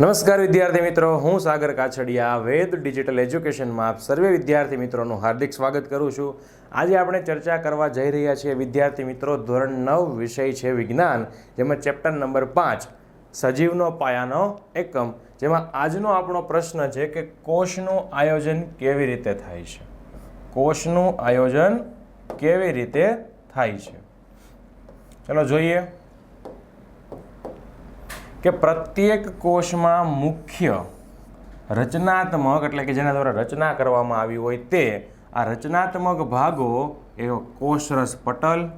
નમસ્કાર વિદ્યાર્થી મિત્રો, હું સાગર કાછડિયા, વેદ ડિજિટલ એજ્યુકેશનમાં સર્વે વિદ્યાર્થી મિત્રોનું હાર્દિક સ્વાગત કરું છું. આજે આપણે ચર્ચા કરવા જઈ રહ્યા છીએ વિદ્યાર્થી મિત્રો, ધોરણ નવ વિષય છે વિજ્ઞાન, જેમાં ચેપ્ટર નંબર પાંચ, સજીવનો પાયાનો એકમ, જેમાં આજનો આપણો પ્રશ્ન છે કે કોષનું આયોજન કેવી રીતે થાય છે? કોષનું આયોજન કેવી રીતે થાય છે? ચલો જોઈએ. કે પ્રત્યેક કોષમાં મુખ્ય રચનાત્મક એટલે કે જેના દ્વારા રચના કરવામાં આવી હોય તે, આ રચનાત્મક ભાગો એ કોષરસ પટલ,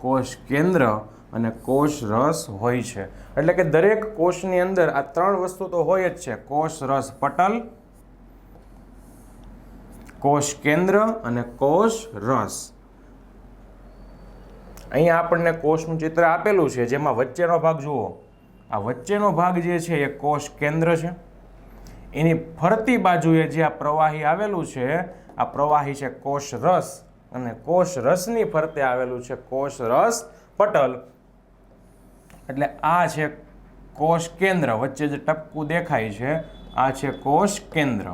કોષ કેન્દ્ર અને કોષ રસ હોય છે. એટલે કે દરેક કોષની અંદર આ ત્રણ વસ્તુ તો હોય જ છે. કોષ રસ પટલ, કોષ કેન્દ્ર અને કોષ રસ અહીંયા આપણને કોષનું ચિત્ર આપેલું છે. જેમાં વચ્ચેનો ભાગ જુઓ. આ વચ્ચેનો ભાગ જે છે એ કોષ કેન્દ્ર છે. એની ફરતી બાજુએ જે આ પ્રવાહી આવેલું છે, આ પ્રવાહી છે કોષ રસ અને કોષ રસની ફરતે આવેલું છે કોષ રસ પટલ. એટલે આ છે કોષ કેન્દ્ર. વચ્ચે જે ટપકું દેખાય છે, આ છે કોષ કેન્દ્ર.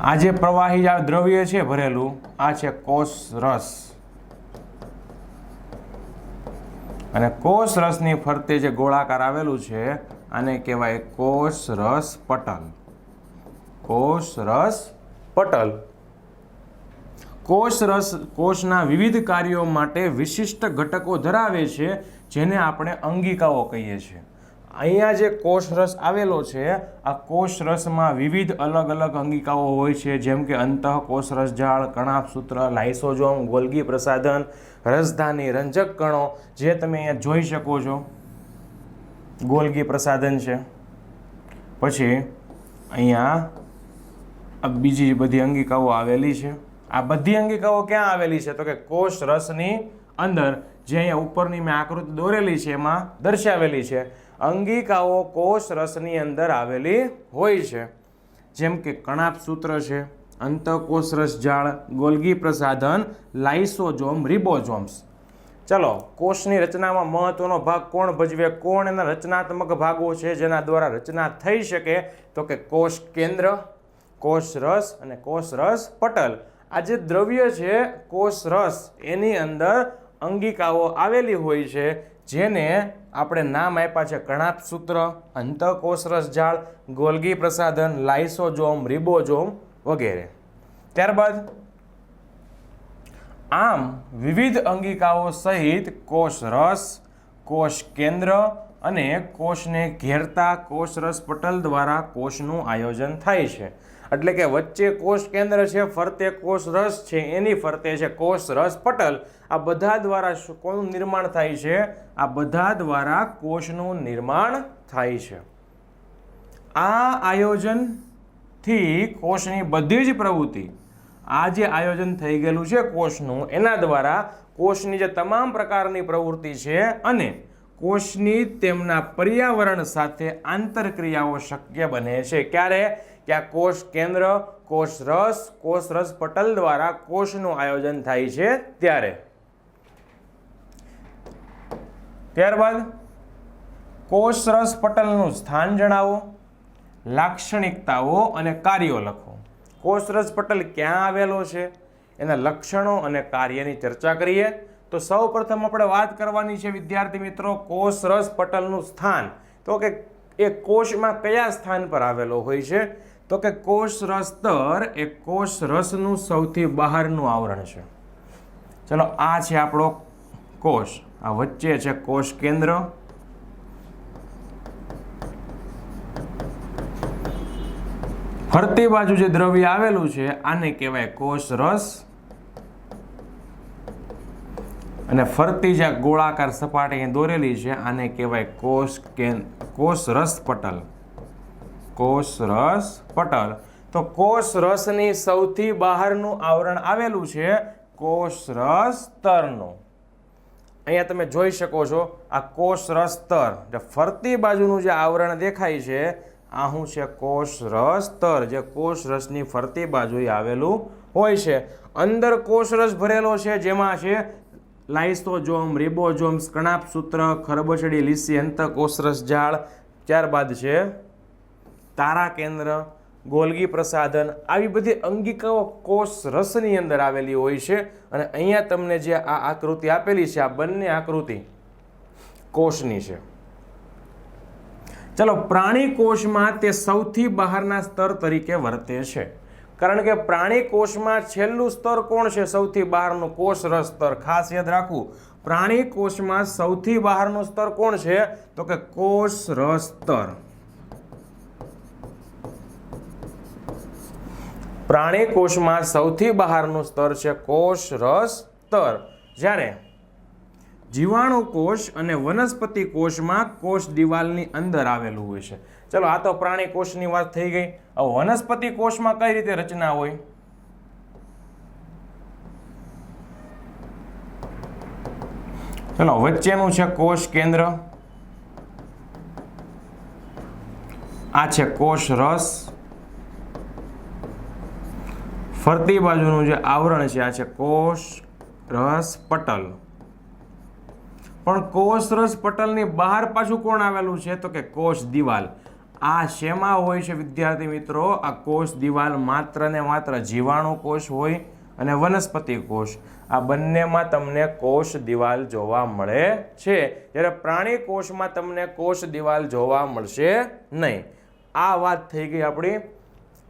આ જે પ્રવાહી દ્રવ્ય છે ભરેલું, આ છે કોષ રસ. અને કોષ રસની ફરતે જે ગોળાકાર આવેલું છે, આને કહેવાય કોષ રસ પટલ. કોષ રસ પટલ. કોષ રસ, કોષના વિવિધ કાર્યો માટે વિશિષ્ટ ઘટકો ધરાવે છે, જેને આપણે અંગિકાઓ કહીએ છીએ. અહીંયા જે કોષ રસ આવેલો છે, આ કોષ રસમાં વિવિધ અલગ અલગ અંગિકાઓ હોય છે, જેમ કે અંતઃ કોષ રસજાળ કણાપસૂત્ર લાઇસોજોમ, ગોલગી પ્રસાધન, રસધાની રંજક કણો, જે તમે અહીંયા જોઈ શકો છો. ગોલગી પ્રસાધન છે. પછી અહીંયા બીજી બધી અંગિકાઓ આવેલી છે. આ બધી અંગિકાઓ ક્યાં આવેલી છે? તો કે કોષ રસની અંદર, જે અહીંયા ઉપરની મેં આકૃતિ દોરેલી છે, એમાં દર્શાવેલી છે. અંગિકાઓ કોષ રસની અંદર આવેલી હોય છે. જેમ કે કણાપ સૂત્ર છે, અંતકોષ રસ જાળ, ગોલગી પ્રસાધન, લાઇસોજોમ, રિબોજોમ્સ. ચલો, કોષની રચનામાં મહત્વનો ભાગ કોણ ભજવે? કોણ એના રચનાત્મક ભાગો છે જેના દ્વારા રચના થઈ શકે? તો કે કોષ કેન્દ્ર, કોષ રસ અને કોષ રસ પટલ. આ જે દ્રવ્ય છે, કોષ રસ, એની અંદર અંગિકાઓ આવેલી હોય છે. જેને આપણે નામ આપ્યા છે કણાપ સૂત્ર, અંતકોષરસ ઝાડ ગોલગી પ્રસાધન, લાઇસોજોમ, રિબોજોમ વગેરે. ત્યારબાદ, આમ વિવિધ અંગિકાઓ સહિત કોષ રસ, કોષ કેન્દ્ર અને કોષને ઘેરતા કોષ રસ પટલ દ્વારા કોષનું આયોજન થાય છે. એટલે કે વચ્ચે કોષ કેન્દ્ર છે, ફરતે કોષ રસ છે, એની ફરતે છે કોષ રસ પટલ. આ બધા દ્વારા કોનું નિર્માણ થાય છે? આ બધા દ્વારા કોષનું નિર્માણ થાય છે. આ આયોજનથી કોષની બધી જ પ્રવૃત્તિ, આ જે આયોજન થઈ ગયેલું છે કોષનું, એના દ્વારા કોષની જે તમામ પ્રકારની પ્રવૃત્તિ છે અને કોષની તેમના પર્યાવરણ સાથે આંતરક્રિયાઓ શક્ય બને છે. ક્યારે? કે આ કોષ કેન્દ્ર, કોષ રસ, કોષ પટલ દ્વારા કોષનું આયોજન થાય છે ત્યારે. ત્યારબાદ કોષ રસ પટલનું સ્થાન જણાવો, લાક્ષણિકતાઓ અને કાર્યો લખો. કોષ રસ પટલ ક્યાં આવેલો છે? એના લક્ષણો અને કાર્યની ચર્ચા કરીએ. તો સૌ પ્રથમ આપણે વાત કરવાની છે, વિદ્યાર્થી મિત્રો, કોષ રસ પટલનું સ્થાન. તો કે એ કોષમાં કયા સ્થાન પર આવેલો હોય છે? તો કે કોષ રસ સ્તર એ કોષ રસનું સૌથી બહારનું આવરણ છે. ચલો, આ છે આપણો કોષ. આ વચ્ચે છે કોષ કેન્દ્ર. ફરતી બાજુ જે દ્રવ્ય આવેલું છે, આને કહેવાય કોષ રસ. અને ફરતી જે ગોળાકાર સપાટી દોરેલી છે, આને કહેવાય કોષ કેન, કોષ રસ પટલ. કોષ રસ પટલ. તો કોષ રસની સૌથી બહારનું આવરણ આવેલું છે કોષ રસ સ્તરનું. અહીંયા તમે જોઈ શકો છો, આ કોષ રસ સ્તર, જે ફરતી બાજુનું જે આવરણ દેખાય છે આ શું છે કોષ રસ સ્તર, જે કોષ રસની ફરતી બાજુએ આવેલું હોય છે. અંદર કોષ રસ ભરેલો છે, જેમાં છે લાઇસોજોમ રિબોઝોમ્સ કણાપસૂત્ર ખરબચડી, લીસી અંતકોષરસ ઝાડ ત્યારબાદ છે તારા કેન્દ્ર, ગોલગી પ્રસાધન આવી બધી અંગિકાઓ કોષ રસની અંદર આવેલી હોય છે અને અહીંયા તમને જે આ આકૃતિ આપેલી છે, આ બંને આકૃતિ કોષની છે. ચલો, પ્રાણી કોષમાં તે સૌથી બહારના સ્તર તરીકે વર્તે છે. કારણ કે પ્રાણી કોષમાં છેલ્લું સ્તર કોણ છે? સૌથી બહારનું કોષ રસ સ્તર. ખાસ યાદ રાખવું, પ્રાણી કોષમાં સૌથી બહારનું સ્તર કોણ છે? તો કે કોષ રસ સ્તર. પ્રાણી કોષમાં સૌથી બહારનું સ્તર છે કોષ રસ સ્તર. જ્યારે જીવાણુ કોષ અને વનસ્પતિ કોષમાં કોષ દિવાલની અંદર આવેલું હોય છે. ચલો, આ તો પ્રાણી કોષની વાત થઈ ગઈ. હવે વનસ્પતિ કોષમાં કઈ રીતે રચના હોય? ચલો, વચ્ચેનું છે કોષ કેન્દ્ર. આ છે કોષ રસ. ફરતી બાજુનું જે આવરણ છે, આ છે કોષ રસ પટલ. પણ કોષ રસ પટલની બહાર પાછું કોણ આવેલું છે? તો કે કોષ દિવાલ. આ શેમાં હોય છે, વિદ્યાર્થી મિત્રો? આ કોષ દિવાલ માત્ર ને માત્ર જીવાણુ કોષ હોય અને વનસ્પતિ કોષ. આ બંનેમાં તમને કોષ દિવાલ જોવા મળે છે. જ્યારે પ્રાણી કોષમાં તમને કોષ દિવાલ જોવા મળશે નહીં. આ વાત થઈ ગઈ આપણી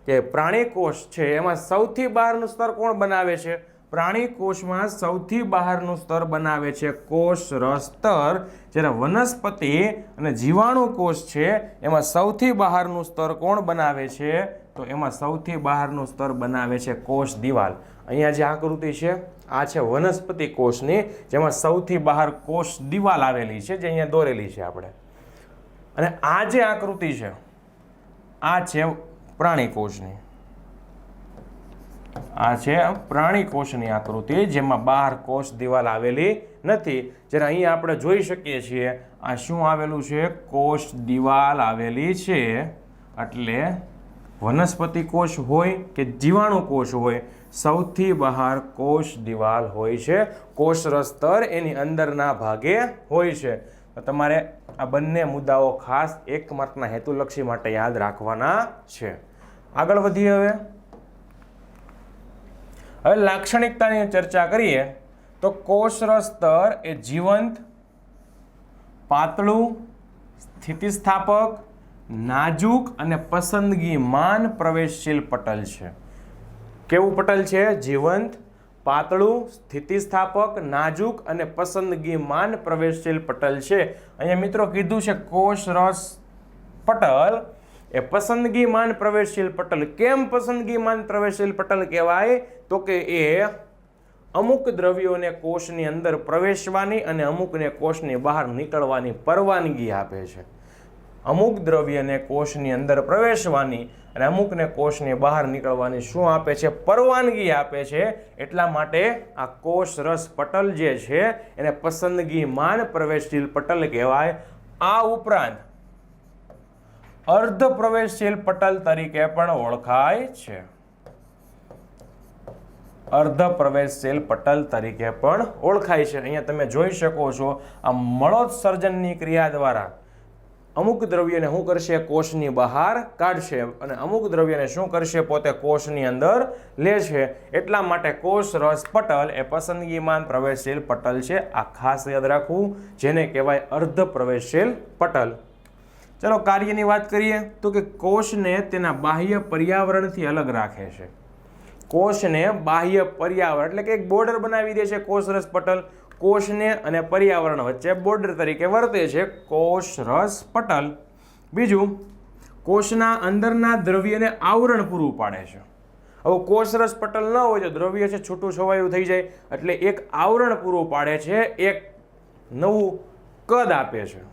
કે પ્રાણી કોષ છે, એમાં સૌથી બહારનું સ્તર કોણ બનાવે છે? પ્રાણી કોષમાં સૌથી બહારનું સ્તર બનાવે છે કોષ સ્તર. જ્યારે વનસ્પતિ અને જીવાણુ કોષ છે, એમાં સૌથી બહારનું સ્તર કોણ બનાવે છે? તો એમાં સૌથી બહારનું સ્તર બનાવે છે કોષ દિવાલ. અહીંયા જે આકૃતિ છે, આ છે વનસ્પતિ કોષની, જેમાં સૌથી બહાર કોષ દિવાલ આવેલી છે, જે અહીંયા દોરેલી છે આપણે. અને આ જે આકૃતિ છે, આ છે પ્રાણી કોષની આ છે પ્રાણી કોષની આકૃતિ, જેમાં બહાર કોષ દિવાલ આવેલી નથી. જ્યારે અહીં આપણે જોઈ શકીએ છીએ, આ શું આવેલું છે? કોષ દિવાલ આવેલી છે. એટલે વનસ્પતિ કોષ હોય કે જીવાણુ કોષ હોય, સૌથી બહાર કોષ દિવાલ હોય છે. કોષ સ્તર એની અંદરના ભાગે હોય છે. તો તમારે આ બંને મુદ્દાઓ ખાસ એક માર્કના હેતુલક્ષી માટે યાદ રાખવાના છે. આગળ વધીએ હવે. હવે લાક્ષણિકતાની ચર્ચા કરીએ તો કોષરસ સ્તર એ જીવંત, પાતળું, સ્થિતિસ્થાપક, નાજુક અને પસંદગીમાન પ્રવેશશીલ પટલ છે. કેવું પટલ છે? જીવંત પાતળું, સ્થિતિસ્થાપક, નાજુક અને પસંદગી માન પ્રવેશશીલ પટલ છે. અહીંયા મિત્રો કીધું છે કોષ રસ પટલ. એ પસંદગી માન પ્રવેશશીલ પટલ કેમ પસંદગી માન પ્રવેશશીલ પટલ કહેવાય? તો કે એ અમુક દ્રવ્યોને કોષની અંદર પ્રવેશવાની અને અમુકને કોષની બહાર નીકળવાની પરવાનગી આપે છે. અમુક દ્રવ્યને કોષની અંદર પ્રવેશવાની અને અમુકને કોષને બહાર નીકળવાની શું આપે છે? પરવાનગી આપે છે. એટલા માટે આ કોષ રસ પટલ જે છે, એને પસંદગી માન પ્રવેશશીલ પટલ કહેવાય. આ ઉપરાંત અર્ધ પ્રવેશશીલ પટલ તરીકે પણ ઓળખાય છે. અર્ધ પ્રવેશશીલ પટલ તરીકે પણ ઓળખાય છે. અહીંયા તમે જોઈ શકો છો, આ મળોત્સર્જનની ક્રિયા દ્વારા અમુક દ્રવ્યને શું કરશે? કોષની બહાર કાઢશે. અને અમુક દ્રવ્યને શું કરશે? પોતે કોષની અંદર લે છે એટલા માટે કોષ રસ પટલ એ પસંદગીમાન પ્રવેશશીલ પટલ છે. આ ખાસ યાદ રાખવું, જેને કહેવાય અર્ધ પ્રવેશશીલ પટલ. ચલો કાર્યની વાત કરીએ તો કે કોષને તેના બાહ્ય પર્યાવરણથી અલગ રાખે છે. કોષને બાહ્ય પર્યાવરણ એટલે કે એક બોર્ડર બનાવી દે છે કોષરસ પટલ. કોષને અને પર્યાવરણ વચ્ચે બોર્ડર તરીકે વર્તે છે. કોષરસ પટલ. બીજું, કોષના અંદરના દ્રવ્યને આવરણ પૂરું પાડે છે. હવે કોષરસ પટલ ન હોય તો દ્રવ્ય છે છૂટું છવાયું થઈ જાય. એટલે એક આવરણ પૂરું પાડે છે, એક નવું કદ આપે છે.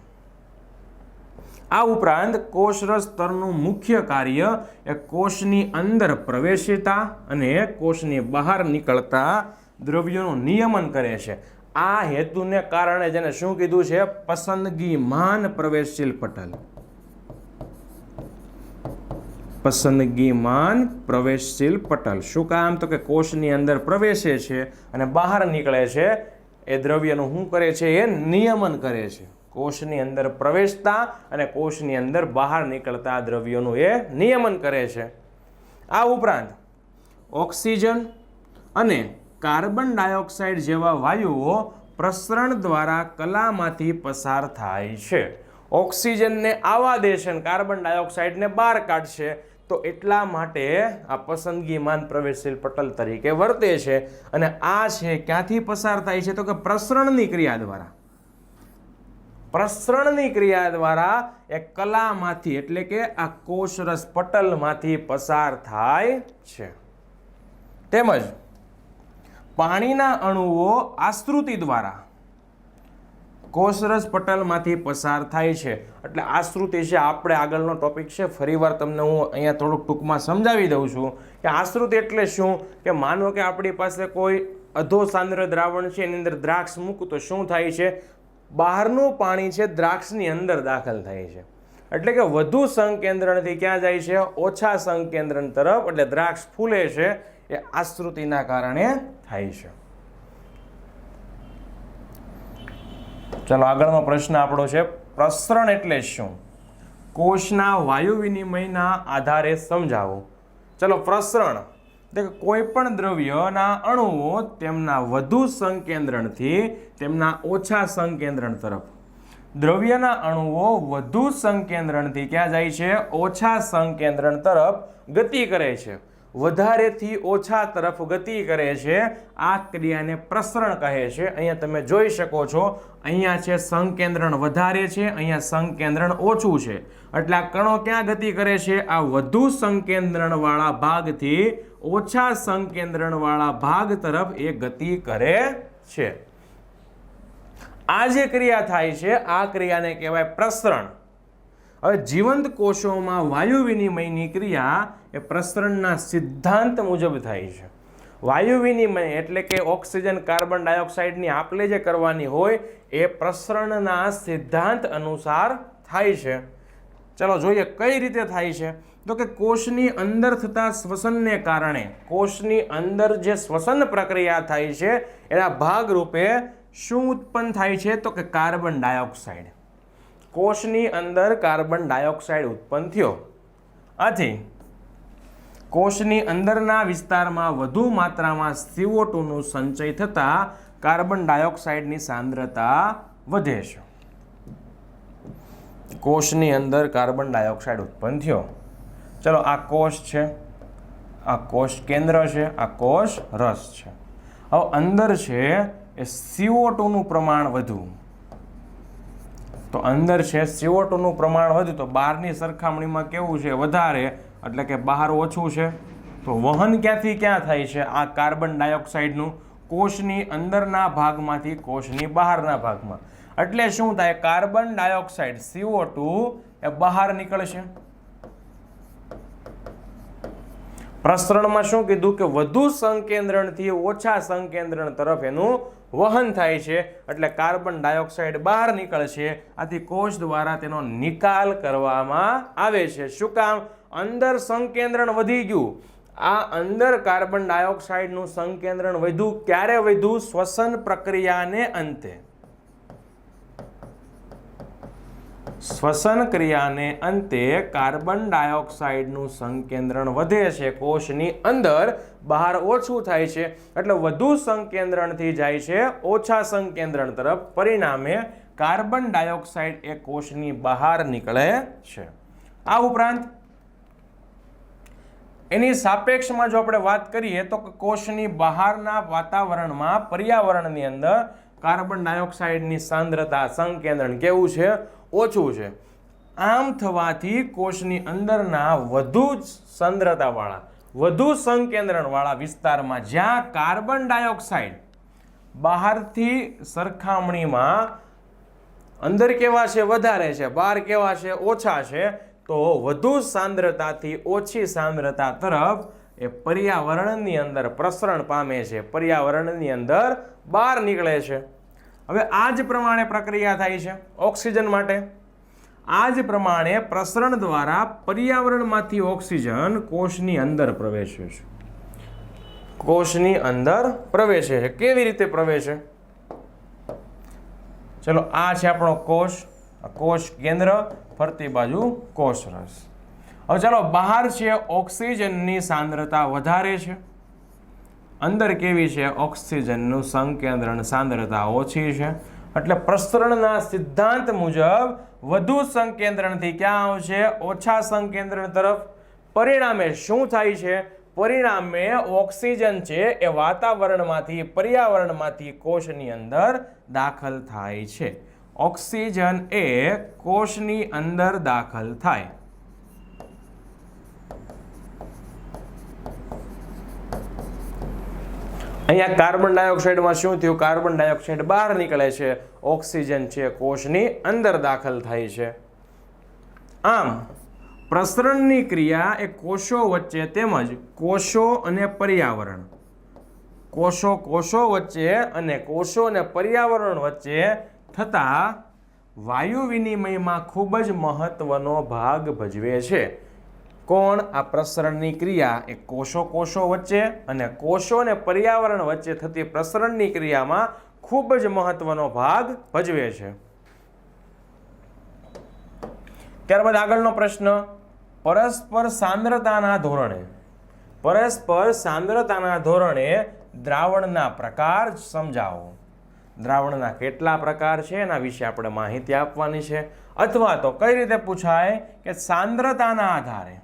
આ ઉપરાંત કોષરસ સ્તરનું મુખ્ય કાર્ય એ કોષની અંદર પ્રવેશતા અને કોષની બહાર નીકળતા દ્રવ્યોનું નિયમન કરે છે. આ હેતુને કારણે જેને શું કીધું છે? પસંદગી માન પ્રવેશશીલ પટલ. પસંદગી માન પ્રવેશશીલ પટલ. શું કામ? તો કે કોષની અંદર પ્રવેશે છે અને બહાર નીકળે છે. એ દ્રવ્યનું શું કરે છે? એ નિયમન કરે છે. કોષની અંદર પ્રવેશતા અને કોષની અંદર બહાર નીકળતા દ્રવ્યોનું એ નિયમન કરે છે. આ ઉપરાંત ઓક્સિજન અને કાર્બન ડાયોક્સાઇડ જેવા વાયુઓ પ્રસરણ દ્વારા કલામાંથી પસાર થાય છે. ઓક્સિજનને આવા દેશે અને કાર્બન ડાયોક્સાઇડને બહાર કાઢશે તો એટલા માટે આ પસંદગીમાન પ્રવેશશીલ પટલ તરીકે વર્તે છે અને આ છે ક્યાંથી પસાર થાય છે તો કે પ્રસરણની ક્રિયા દ્વારા. પ્રસરણની ક્રિયા દ્વારા એ કલામાંથી એટલે કે આ કોષરસ પટલમાંથી પસાર થાય છે. તેમજ પાણીના અણુઓ આશ્રુતિ દ્વારા કોષરસ પટલમાંથી પસાર થાય છે. એટલે આશ્રુતિ છે, આપણે આગળનો ટોપિક છે. ફરીવાર તમને હું અહીંયા થોડુંક ટૂંકમાં સમજાવી દઉં છું કે આશ્રુતિ એટલે શું? કે માનો કે આપણી પાસે કોઈ અધો સાંદ્ર દ્રાવણ છે, એની અંદર દ્રાક્ષ મૂકું તો શું થાય છે? બહારનું પાણી છે, દ્રાક્ષની અંદર દાખલ થાય છે. એટલે કે વધુ સંકેન્દ્રણથી ક્યાં જાય છે? ઓછા સંકેન્દ્રણ તરફ. એટલે દ્રાક્ષ ફૂલે છે, એ આશ્રુતિના કારણે થાય છે. ચાલો આગળનો પ્રશ્ન આપણો છે, પ્રસરણ એટલે શું? કોષના વાયુ વિનિમયના આધારે સમજાવો. ચલો પ્રસરણ એટલે કોઈ પણ દ્રવ્યના અણુઓ તેમના વધુ સંકેન્દ્રણથી તેમના ઓછા સંકેન્દ્રણ તરફ. દ્રવ્યના અણુઓ વધુ સંકેન્દ્રણથી ક્યાં જાય છે? ઓછા સંકેન્દ્રણ તરફ ગતિ કરે છે. વધારેથી ઓછા તરફ ગતિ કરે છે. આ ક્રિયાને પ્રસરણ કહે છે. અહીંયા તમે જોઈ શકો છો, અહીંયા છે સંકેન્દ્રણ વધારે છે, અહીંયા સંકેન્દ્રણ ઓછું છે. એટલે આ કણો ક્યાં ગતિ કરે છે? આ વધુ સંકેન્દ્રણવાળા ભાગથી ઓછા સંકેન્દ્રણવાળા ભાગ તરફ એ ગતિ કરે છે. આ જે ક્રિયા થાય છે, આ ક્રિયાને કહેવાય પ્રસરણ. હવે જીવંત કોષોમાં વાયુ વિનિમયની ક્રિયા એ પ્રસરણના સિદ્ધાંત મુજબ થાય છે. વાયુ વિનિમય એટલે કે ઓક્સિજન કાર્બન ડાયોક્સાઇડની આપલે જે કરવાની હોય એ પ્રસરણના સિદ્ધાંત અનુસાર થાય છે. ચલો જોઈએ કઈ રીતે થાય છે? તો કે કોષની અંદર થતા શ્વસનને કારણે, કોષની અંદર જે શ્વસન પ્રક્રિયા થાય છે, એના ભાગરૂપે શું ઉત્પન્ન થાય છે? તો કે કાર્બન ડાયોક્સાઇડ. કોષની અંદર કાર્બન ડાયોક્સાઇડ ઉત્પન્ન થયો. આથી કોષની અંદરના વિસ્તારમાં વધુ માત્રામાં સીઓ ટુનું સંચય થતાં કાર્બન ડાયોક્સાઇડની સાંદ્રતા વધે છે. કોષની અંદર કાર્બન ડાયોક્સાઇડ ઉત્પન્ન થયો. ચલો, આ કોષ છે. આ કોષ કેન્દ્ર છે. આ કોષ રસ છે. હવે અંદર છે એ સીઓ ટુનું પ્રમાણ વધુ. તો અંદર છે સીઓ ટુનું પ્રમાણ વધુ તો બહારની સરખામણીમાં કેવું છે? વધારે. એટલે કે બહાર ઓછું છે. તો વહન ક્યાંથી ક્યાં થાય છે? આ કાર્બન ડાયોક્સાઇડનું કોષની અંદરના ભાગમાંથી, કોષની બહારના ભાગમાં. એટલે શું થાય? Carbon dioxide C O two એ બહાર નીકળશે. પ્રસરણમાં શું કીધું? કે વધુ સંકેન્દ્રણથી ઓછા સંકેન્દ્રણ તરફ એનું વહન થાય છે, એટલે કાર્બન ડાયોક્સાઇડ બહાર નીકળશે. આથી કોષ દ્વારા તેનો નિકાલ કરવામાં આવે છે. શું કામ? અંદર સંકેન્દ્રણ વધી ગયું. આ અંદર કાર્બન ડાયોક્સાઇડનું સંકેન્દ્રણ વધ્યું. ક્યારે વધ્યું? શ્વસન પ્રક્રિયાને અંતે. શ્વસન ક્રિયાને અંતે કાર્બન ડાયોક્સાઇડનું સંકેન્દ્રણ વધે છે. કોષની અંદર બહાર ઓછું થાય છે, એટલે વધુ સંકેન્દ્રણથી જાય છે, ઓછા સંકેન્દ્રણ તરફ પરિણામે કાર્બન ડાયોક્સાઇડ એ કોષની બહાર નીકળે છે. આ ઉપરાંત, એની સાપેક્ષમાં જો આપણે વાત કરીએ તો કોષની બહારના વાતાવરણમાં પર્યાવરણની અંદર કાર્બન ડાયોક્સાઇડની સાંદ્રતા, સંકેન્દ્રણ કેવું છે? ઓછું છે. આમ થવાથી કોષની અંદરના વધુ જ સાંદ્રતાવાળા વધુ સંકેન્દ્રણવાળા વિસ્તારમાં જ્યાં કાર્બન ડાયોક્સાઇડ બહારથી સરખામણીમાં અંદર કેવા છે, વધારે છે, બહાર કેવા છે, ઓછા છે, તો વધુ સાંદ્રતાથી ઓછી સાંદ્રતા તરફ એ પર્યાવરણની અંદર પ્રસરણ પામે છે, પર્યાવરણની અંદર બહાર નીકળે છે. હવે આ જ પ્રમાણે પ્રક્રિયા થાય છે ઓક્સિજન માટે. આ જ પ્રમાણે પ્રસરણ દ્વારા પર્યાવરણમાંથી ઓક્સિજન કોષની અંદર પ્રવેશે છે. કોષની અંદર પ્રવેશે છે. કેવી રીતે પ્રવેશે? ચલો, આ છે આપણો કોષ. કોષ કેન્દ્ર, ફરતી બાજુ કોષ રસ. હવે ચાલો, બહાર છે ઓક્સિજનની સાંદ્રતા વધારે છે. અંદર કેવી છે? ઓક્સિજનનું સંકેન્દ્રણ સાંદ્રતા ઓછી છે. એટલે પ્રસરણના સિદ્ધાંત મુજબ વધુ સંકેન્દ્રણથી ક્યાં આવશે? ઓછા સંકેન્દ્રણ તરફ પરિણામે શું થાય છે? પરિણામે ઓક્સિજન છે એ વાતાવરણમાંથી, પર્યાવરણમાંથી કોષની અંદર દાખલ થાય છે. ઓક્સિજન એ કોષની અંદર દાખલ થાય. અહીંયા કાર્બન ડાયોક્સાઇડમાં શું થયું? કાર્બન ડાયોક્સાઇડ બહાર નીકળે છે. ઓક્સિજન છે કોષની અંદર દાખલ થાય છે. આમ, પ્રસરણની ક્રિયા એ કોષો વચ્ચે તેમજ કોષો અને પર્યાવરણ. કોષો કોષો વચ્ચે અને કોષો અને પર્યાવરણ વચ્ચે થતા વાયુ વિનિમયમાં ખૂબ જ મહત્વનો ભાગ ભજવે છે. કોણ? આ પ્રસરણની ક્રિયા એ કોષો કોષો વચ્ચે અને કોષો અને પર્યાવરણ વચ્ચે થતી પ્રસરણની ક્રિયામાં ખૂબ જ મહત્વનો ભાગ ભજવે છે. ત્યારબાદ આગળનો પ્રશ્ન, પરસ્પર સાંદ્રતાના ધોરણે, પરસ્પર સાંદ્રતાના ધોરણે દ્રાવણના પ્રકાર સમજાવો. દ્રાવણના કેટલા પ્રકાર છે? એના વિશે આપણે માહિતી આપવાની છે. અથવા તો કઈ રીતે પૂછાય કે સાંદ્રતાના આધારે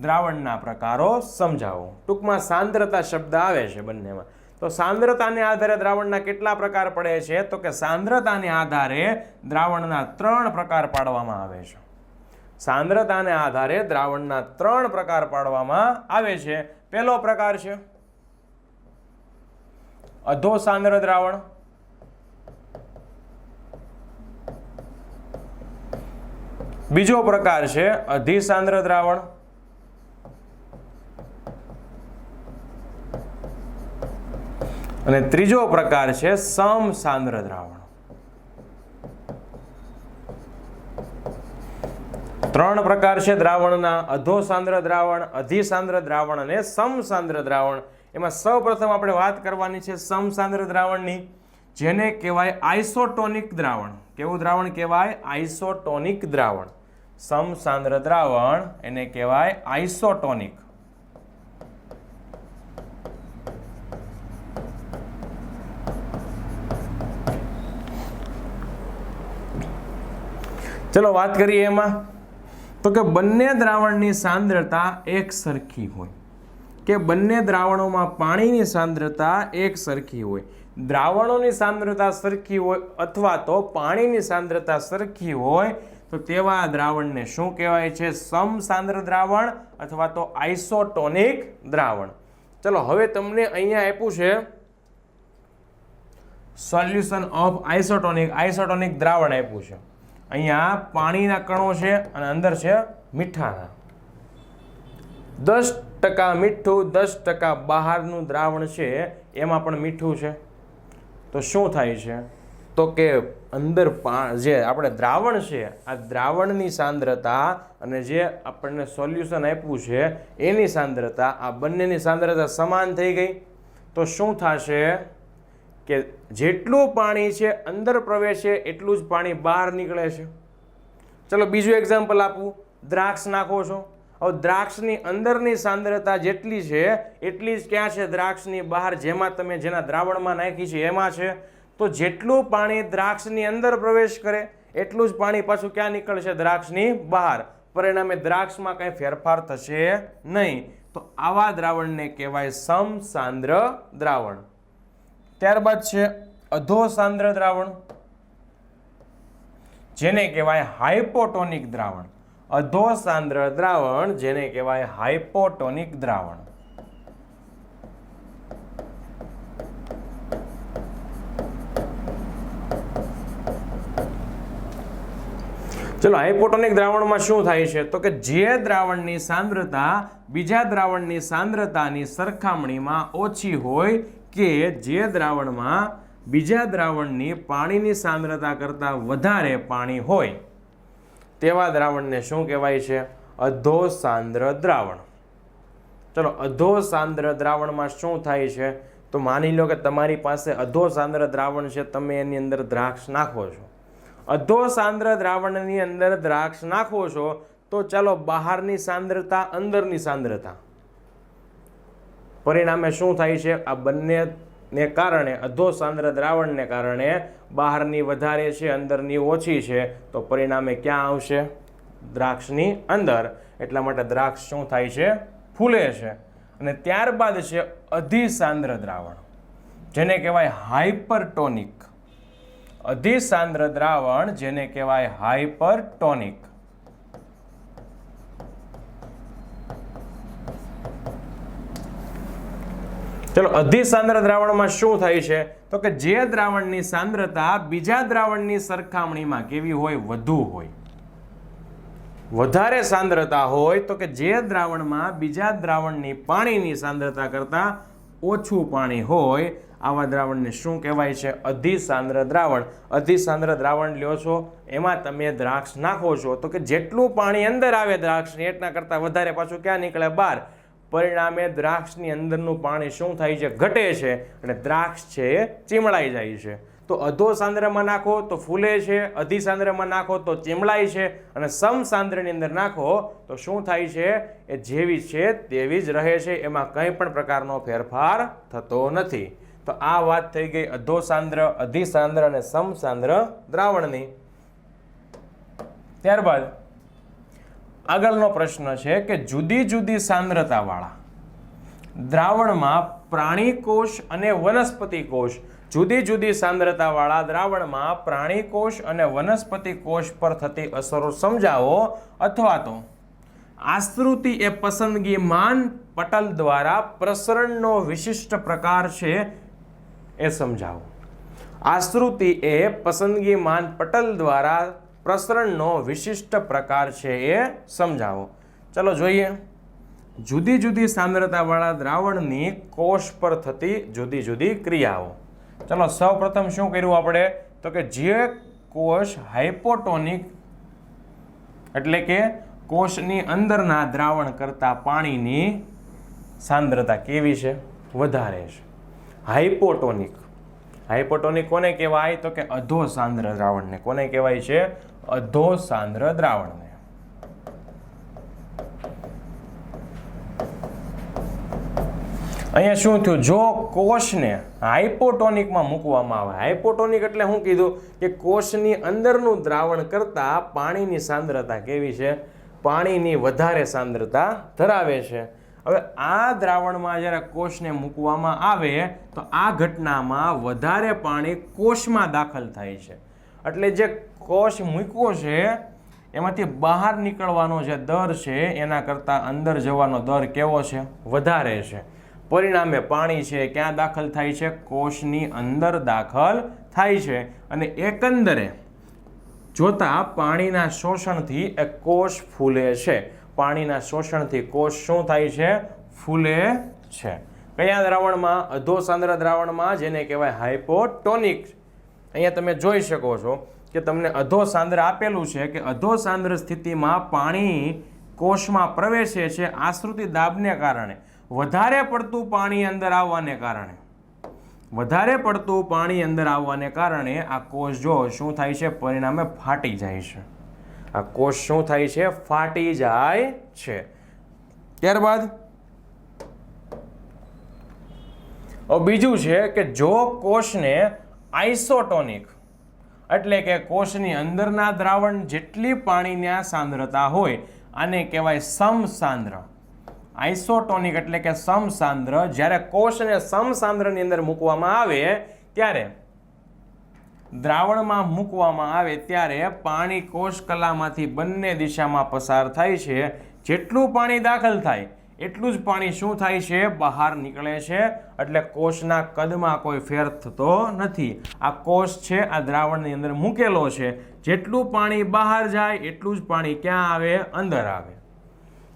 દ્રાવણના પ્રકારો સમજાવો. ટૂંકમાં સાંદ્રતા શબ્દ આવે છે બંનેમાં. તો સાંદ્રતાને આધારે દ્રાવણના કેટલા પ્રકાર પડે છે? તો કે સાંદ્રતાને આધારે દ્રાવણના ત્રણ પ્રકાર પાડવામાં આવે છે. સાંદ્રતાને આધારે દ્રાવણના ત્રણ પ્રકાર પાડવામાં આવે છે. પહેલો પ્રકાર છે અધો સાંદ્ર દ્રાવણ. બીજો પ્રકાર છે અધિસાંદ્ર દ્રાવણ. અને ત્રીજો પ્રકાર છે સમસાંદ્ર દ્રાવણ. ત્રણ પ્રકાર છે દ્રાવણના. અધોસાંદ્ર દ્રાવણ અધિસાંદ્ર દ્રાવણ અને સમસાંદ્ર દ્રાવણ. એમાં સૌપ્રથમ આપણે વાત કરવાની છે સમસાંદ્ર દ્રાવણની, જેને કહેવાય આઇસોટોનિક દ્રાવણ. કેવું દ્રાવણ કહેવાય? આઇસોટોનિક દ્રાવણ. સમસાંદ્ર દ્રાવણ એને કહેવાય આઇસોટોનિક. ચલો વાત કરીએ એમાં. તો કે બંને દ્રાવણની સાંદ્રતા એક સરખી હોય. કે બંને દ્રાવણોમાં પાણીની સાંદ્રતા એક સરખી હોય. દ્રાવણોની સાંદ્રતા સરખી હોય અથવા તો પાણીની સાંદ્રતા સરખી હોય, તો તેવા દ્રાવણને શું કહેવાય છે? સમસાંદ્ર દ્રાવણ અથવા તો આઇસોટોનિક દ્રાવણ. ચલો, હવે તમને અહીંયા આપ્યું છે સોલ્યુશન ઓફ આઇસોટોનિક આઇસોટોનિક દ્રાવણ આપ્યું છે. અહીંયા પાણીના કણો છે અને અંદર છે મીઠાના. દસ ટકા મીઠું, દસ ટકા બહારનું દ્રાવણ છે, એમાં પણ મીઠું છે. તો શું થાય છે? તો કે અંદર જે આપણે દ્રાવણ છે, આ દ્રાવણની સાંદ્રતા અને જે આપણને સોલ્યુશન આપ્યું છે, એની સાંદ્રતા, આ બંનેની સાંદ્રતા સમાન થઈ ગઈ. તો શું થશે? કે જેટલું પાણી છે, અંદર પ્રવેશે એટલું જ પાણી બહાર નીકળે છે. ચલો બીજું એક્ઝામ્પલ આપું. દ્રાક્ષ નાખો છો. હવે દ્રાક્ષની અંદરની સાંદ્રતા જેટલી છે, એટલી જ ક્યાં છે દ્રાક્ષની બહાર, જેમાં તમે જેના દ્રાવણમાં નાખી છે, એમાં છે. તો જેટલું પાણી દ્રાક્ષની અંદર પ્રવેશ કરે, એટલું જ પાણી પાછું ક્યાં નીકળશે? દ્રાક્ષની બહાર. પરિણામે દ્રાક્ષમાં કંઈ ફેરફાર થશે નહીં. તો આવા દ્રાવણને કહેવાય સમસાંદ્ર દ્રાવણ. ત્યારબાદ છે અધોસાંદ્ર દ્રાવણ, જેને કહેવાય હાઇપોટોનિક દ્રાવણ. અધોસાંદ્ર દ્રાવણ જેને કહેવાય હાઇપોટોનિક દ્રાવણ. ચલો હાઇપોટોનિક દ્રાવણમાં શું થાય છે? તો કે જે દ્રાવણની સાંદ્રતા બીજા દ્રાવણની સાંદ્રતાની સરખામણીમાં ઓછી હોય કે જે દ્રાવણમાં બીજા દ્રાવણની પાણીની સાંદ્રતા કરતાં વધારે પાણી હોય, તેવા દ્રાવણને શું કહેવાય છે? અધો સાંદ્ર દ્રાવણ. ચલો અધો સાંદ્ર દ્રાવણમાં શું થાય છે? તો માની લો કે તમારી પાસે અધો સાંદ્ર દ્રાવણ છે, તમે એની અંદર દ્રાક્ષ નાખો છો. અધો સાંદ્ર દ્રાવણની અંદર દ્રાક્ષ નાખો છો, તો ચાલો બહારની સાંદ્રતા અંદરની સાંદ્રતા. પરિણામે શું થાય છે? આ બંનેને કારણે અધોસાંદ્ર દ્રાવણને કારણે બહારની વધારે છે, અંદરની ઓછી છે. તો પરિણામે ક્યાં આવશે? દ્રાક્ષની અંદર. એટલા માટે દ્રાક્ષ શું થાય છે? ફૂલે છે. અને ત્યારબાદ છે અધિસાંદ્ર દ્રાવણ, જેને કહેવાય હાઇપરટોનિક અધિસાંદ્ર દ્રાવણ જેને કહેવાય હાઇપરટોનિક ચલો અધિસાંદ્ર દ્રાવણમાં શું થાય છે? તો કે જે દ્રાવણની સાંદ્રતા બીજા દ્રાવણની સરખામણીમાં કેવી હોય? વધુ હોય. વધારે સાંદ્રતા હોય તો કે જે દ્રાવણમાં બીજા દ્રાવણની પાણીની સાંદ્રતા કરતાં ઓછું પાણી હોય, આવા દ્રાવણને શું કહેવાય છે? અધિસાંદ્ર દ્રાવણ. અધિસાંદ્ર દ્રાવણ લ્યો છો, એમાં તમે દ્રાક્ષ નાખો છો. તો કે જેટલું પાણી અંદર આવે દ્રાક્ષની, એટલા કરતાં વધારે પાછું ક્યાં નીકળે? બહાર. પરિણામે દ્રાક્ષની અંદરનું પાણી શું થાય છે? ઘટે છે અને દ્રાક્ષ છે એ ચીમળાઈ જાય છે. તો અધો સાંદ્રમાં નાખો તો ફૂલે છે, અધિ સાંદ્રમાં નાખો તો ચીમળાય છે અને સમ સાંદ્રની અંદર નાખો તો શું થાય છે? એ જેવી છે, તેવી જ રહે છે. એમાં કંઈ પણ પ્રકારનો ફેરફાર થતો નથી. તો આ વાત થઈ ગઈ અધો સાંદ્ર, અધિ સાંદ્ર અને સમ સાંદ્ર દ્રાવણની. ત્યારબાદ આગળનો પ્રશ્ન છે કે જુદી જુદી સાંદ્રતાવાળા દ્રાવણમાં પ્રાણી કોષ અને વનસ્પતિ કોષ જુદી જુદી સાંદ્રતાવાળા દ્રાવણમાં પ્રાણી કોષ અને વનસ્પતિ કોષ પર થતી અસરો સમજાવો અથવા તો આશ્રુતિ એ પસંદગી માન પટલ દ્વારા પ્રસરણનો વિશિષ્ટ પ્રકાર છે એ સમજાવો. આશ્રુતિ એ પસંદગી માન પટલ દ્વારા પ્રસરણનો વિશિષ્ટ પ્રકાર છે એ સમજાવો. ચલો જોઈએ. જુદી જુદી સાંદ્રતાવાળા દ્રાવણની કોષ પર થતી જુદી જુદી ક્રિયાઓ. ચલો સૌપ્રથમ શું કર્યું આપણે? તો કે જે કોષ હાઇપોટોનિક એટલે કે કોષની અંદરના દ્રાવણ કરતાં પાણીની સાંદ્રતા કેવી છે? વધારે છે. હાઇપોટોનિક હાઇપોટોનિક કોને કહેવાય? તો કે અધો સાંદ્ર દ્રાવણને. કોને કહેવાય છે? અધો સાંદ્ર દ્રાવણને. અહીંયા શું થયું? જો કોષને હાઇપોટોનિકમાં મૂકવામાં આવે હાઇપોટોનિક એટલે શું કીધું કે કોષની અંદરનું દ્રાવણ કરતાં પાણીની સાંદ્રતા કેવી છે? પાણીની વધારે સાંદ્રતા ધરાવે છે. હવે આ દ્રાવણમાં જ્યારે કોષને મૂકવામાં આવે, તો આ ઘટનામાં વધારે પાણી કોષમાં દાખલ થાય છે. એટલે જે કોષ મૂક્યો છે, એમાંથી બહાર નીકળવાનો જે દર છે, એના કરતાં અંદર જવાનો દર કેવો છે? વધારે છે. પરિણામે પાણી છે, ક્યાં દાખલ થાય છે? કોષની અંદર દાખલ થાય છે. અને એકંદરે જોતા પાણીના શોષણથી એ કોષ ફૂલે છે. પાણીના શોષણથી કોષ શું થાય છે? ફૂલે છે. કયા દ્રાવણમાં? અધો સાંદ્ર દ્રાવણમાં, જેને કહેવાય હાઇપોટોનિક અહીંયા તમે જોઈ શકો છો કે તમને અધો સાંદ્ર આપેલું છે કે અધો સાંદ્ર સ્થિતિમાં પાણી કોષમાં પ્રવેશે છે આશ્રુતિ દાબને કારણે. વધારે પડતું પાણી અંદર આવવાને કારણે. વધારે પડતું પાણી અંદર આવવાને કારણે આ કોષ જો શું થાય છે? પરિણામે ફાટી જાય છે. આ કોષ શું થાય છે? ફાટી જાય છે. ત્યારબાદ બીજું છે કે જો કોષને આઇસોટોનિક એટલે કે કોષની અંદરના દ્રાવણ જેટલી પાણીની સાંદ્રતા હોય આને કહેવાય સમસાંદ્ર. આઇસોટોનિક એટલે કે સમસાંદ્ર જ્યારે કોષને સમસાંદ્રની અંદર મૂકવામાં આવે ત્યારે દ્રાવણમાં મૂકવામાં આવે ત્યારે પાણી કોષ કલામાંથી બંને દિશામાં પસાર થાય છે. જેટલું પાણી દાખલ થાય એટલું જ પાણી શું થાય છે? બહાર નીકળે છે. એટલે કોષના કદમાં કોઈ ફેર થતો નથી. આ કોષ છે, આ દ્રાવણની અંદર મૂકેલો છે. જેટલું પાણી બહાર જાય, એટલું જ પાણી ક્યાં આવે? અંદર આવે.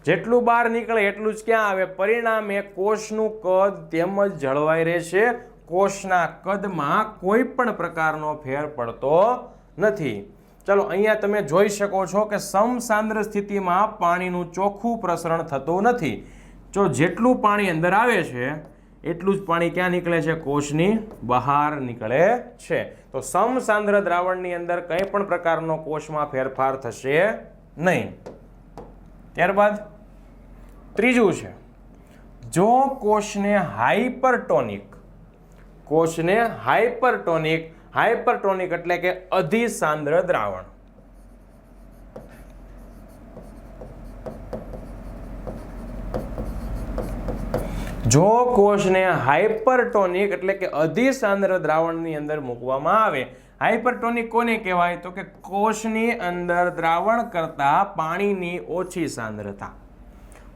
જેટલું બહાર નીકળે, એટલું જ ક્યાં આવે? પરિણામે કોષનું કદ તેમજ જળવાઈ રહેશે. કોષના કદમાં કોઈ પણ પ્રકારનો ફેર પડતો નથી. ચલો, અહીંયા તમે જોઈ શકો છો કે સમસાંદ્ર સ્થિતિમાં પાણીનું ચોખ્ખું પ્રસરણ થતું નથી. જો જેટલું પાણી અંદર આવે છે, એટલું જ પાણી ક્યાં નીકળે છે? કોષની બહાર નીકળે છે. તો સમસાંદ્ર દ્રાવણની અંદર કંઈ પણ પ્રકારનો કોષમાં ફેરફાર થશે નહીં. ત્યારબાદ ત્રીજું છે, જો કોષને હાઇપરટોનિક કોષને હાઇપરટોનિક હાઇપરટોનિક એટલે કે અધિસાંદ્ર દ્રાવણ. જો કોષને હાઇપરટોનિક એટલે કે અધિસાંદ્ર દ્રાવણની અંદર મૂકવામાં આવે. હાઇપરટોનિક કોને કહેવાય? તો કે કોષની અંદર દ્રાવણ કરતાં પાણીની ઓછી સાંદ્રતા.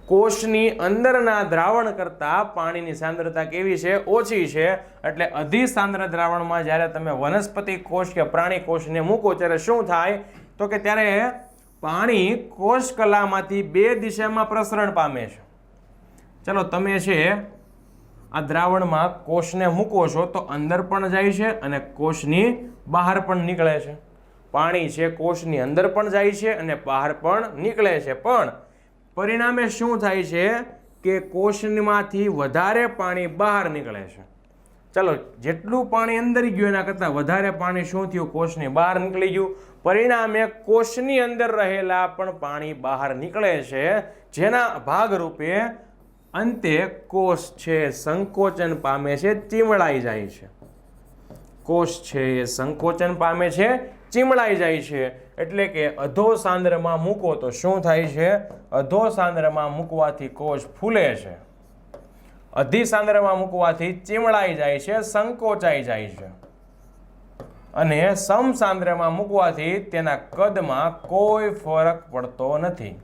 કોષની અંદરના દ્રાવણ કરતાં પાણીની સાંદ્રતા કેવી છે? ઓછી છે. એટલે અધિસાંદ્ર દ્રાવણમાં જ્યારે તમે વનસ્પતિ કોષ કે પ્રાણી કોષને મૂકો ત્યારે શું થાય? તો કે ત્યારે પાણી કોષ કલામાંથી બે દિશામાં પ્રસરણ પામે છે. ચલો તમે છે આ દ્રાવણમાં કોષને મૂકો છો તો અંદર પણ જાય છે અને કોષની બહાર પણ નીકળે છે. પાણી છે કોષની અંદર પણ જાય છે અને બહાર પણ નીકળે છે. પણ પરિણામે શું થાય છે કે કોષમાંથી વધારે પાણી બહાર નીકળે છે. ચલો જેટલું પાણી અંદર ગયું એના કરતાં વધારે પાણી શું થયું? કોષની બહાર નીકળી ગયું. પરિણામે કોષની અંદર રહેલા પણ પાણી બહાર નીકળે છે. જેના ભાગરૂપે અંતે કોષ છે, સંકોચન પામે છે, ચીમળાઈ જાય છે. કોષ છે, એ સંકોચન પામે છે, ચીમળાઈ જાય છે. એટલે કે અધો સાંદ્રમાં મૂકો તો શું થાય છે? અધો સાંદ્રમાં મૂકવાથી કોષ ફૂલે છે. અધિસાંદ્રમાં મૂકવાથી ચીમળાઈ જાય છે, સંકોચાઈ જાય છે. અને સમસાંદ્રમાં મૂકવાથી તેના કદમાં કોઈ ફરક પડતો નથી.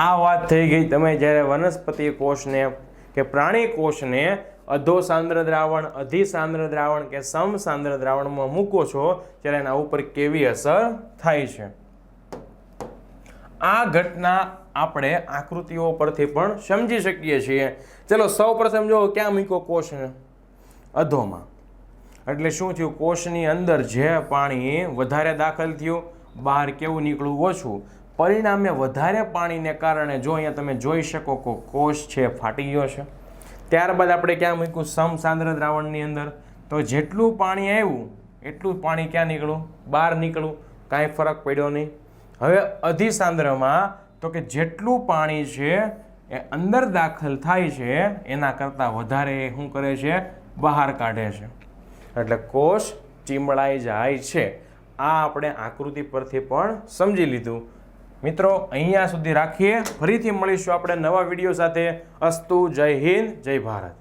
આ વાત થઈ ગઈ. તમે જ્યારે વનસ્પતિ કોષને કે પ્રાણી કોષને અધો સાંદ્ર દ્રાવણ અધિસાંદ્ર દ્રાવણ કે સમસાંદ્ર દ્રાવણમાં મૂકો છો, ત્યારે એના ઉપર કેવી અસર થાય છે? આ ઘટના આપણે આકૃતિઓ પરથી પણ સમજી શકીએ છીએ. ચલો સૌ પ્રથમ જો ક્યાં મૂક્યો કોષને અધોમાં. એટલે શું થયું? કોષની અંદર જે પાણી વધારે દાખલ થયું, બહાર કેવું નીકળવું ઓછું. પરિણામે વધારે પાણીને કારણે જો અહીંયા તમે જોઈ શકો કે કોષ છે, ફાટી ગયો છે. ત્યારબાદ આપણે ક્યાં મૂક્યું? સમસાંદ્ર દ્રાવણની અંદર. તો જેટલું પાણી આવ્યું, એટલું પાણી ક્યાં નીકળ્યું? બહાર નીકળ્યું. કાંઈ ફરક પડ્યો નહીં. હવે અધિસાંદ્રમાં તો કે જેટલું પાણી છે એ અંદર દાખલ થાય છે, એના કરતાં વધારે એ શું કરે છે? બહાર કાઢે છે. એટલે કોષ ચીમળાઈ જાય છે. આ આપણે આકૃતિ પરથી પણ સમજી લીધું. મિત્રો, અહીંયા સુધી રાખીએ. ફરીથી મળીશું આપણે નવા વીડિયો સાથે. અસ્તુ, જય હિન્દ, જય ભારત.